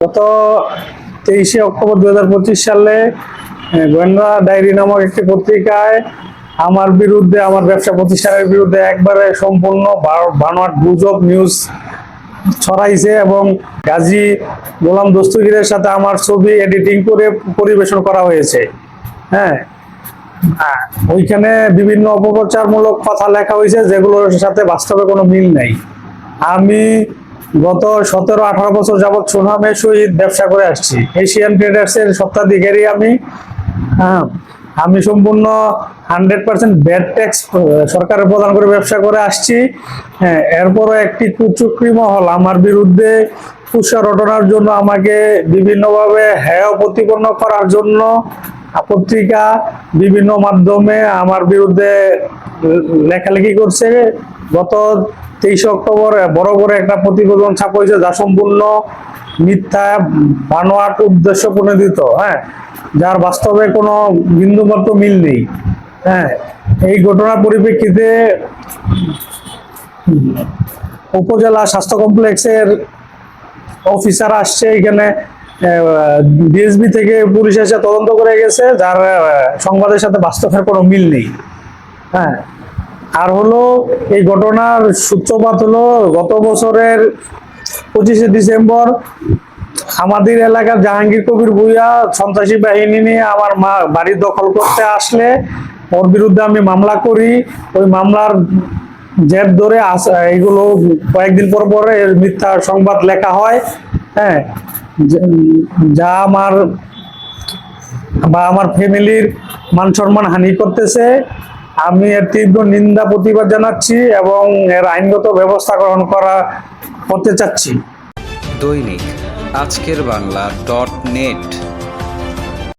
গত তেইশে অক্টোবর দু হাজার পঁচিশ সালে গোয়েন্দা ডায়েরি নামক একটি পত্রিকায় আমার বিরুদ্ধে, আমার ব্যবসা প্রতিষ্ঠানের বিরুদ্ধে একবারে সম্পূর্ণ বানোয়াট গুজব নিউজ ছড়াইছে এবং গাজী গোলাম দস্তগীরের সাথে আমার ছবি এডিটিং করে পরিবেশন করা হয়েছে। হ্যাঁ? ওইখানে বিভিন্ন অপপ্রচারমূলক কথা লেখা হয়েছে যেগুলোর সাথে বাস্তবে কোনো মিল নাই। আমি গত সতেরো, আঠারো বছর যাবৎ সুনামের সহিত ব্যবসা করে আসছি। এশিয়ান ট্রেডার্স এর সত্ত্বাধিকারী আমি। হ্যাঁ আমি সম্পূর্ণ হান্ড্রেড পার্সেন্ট ব্যাড ট্যাক্স সরকারের প্রদান করে ব্যবসা করে আসছি। হ্যাঁ এরপরও একটি কুচক্রি মহল আমার বিরুদ্ধে কুৎসা রটনার জন্য আমাকে বিভিন্নভাবে হেয় প্রতিপন্ন করার জন্য পত্রিকা বিভিন্ন মাধ্যমে আমার বিরুদ্ধে লেখালেখি করছে। গত তেইশে অক্টোবর বড় করে একটা প্রতিবেদন ছাপা হয়েছে যা সম্পূর্ণ মিথ্যা, বানোয়াট উদ্দেশ্য প্রণোদিত হ্যাঁ যার বাস্তবে কোনো বিন্দুমাত্র মিল নেই হ্যাঁ। এই ঘটনার পরিপ্রেক্ষিতে উপজেলা স্বাস্থ্য কমপ্লেক্সের অফিসার আসছে, এখানে ডিএসবি থেকে পুলিশ এসে তদন্ত করে গেছে, যার সংবাদের সাথে বাস্তবের কোনো মিল নেই। হ্যাঁ। আর হলো, এই ঘটনার সূত্রপাত হলো, গত বছরের পঁচিশে ডিসেম্বর আমাদের এলাকার জাহাঙ্গীর কবির ভুইয়া সন্ত্রাসী বাহিনী নিয়ে আমার মা, বাড়ি দখল করতে আসলে, ওর বিরুদ্ধে আমি মামলা করি। ওই মামলার জের ধরে এইগুলো কয়েকদিন পর পরে মিথ্যা সংবাদ লেখা হয়। হ্যাঁ। যা আমার বা আমার ফ্যামিলির মান সম্মান হানি করতেছে, আমি এর তীব্র নিন্দা প্রতিবাদ জানাচ্ছি এবং এর আইনগত ব্যবস্থা গ্রহণ করা করতে চাচ্ছি। দৈনিক আজকের বাংলা ডট নেট।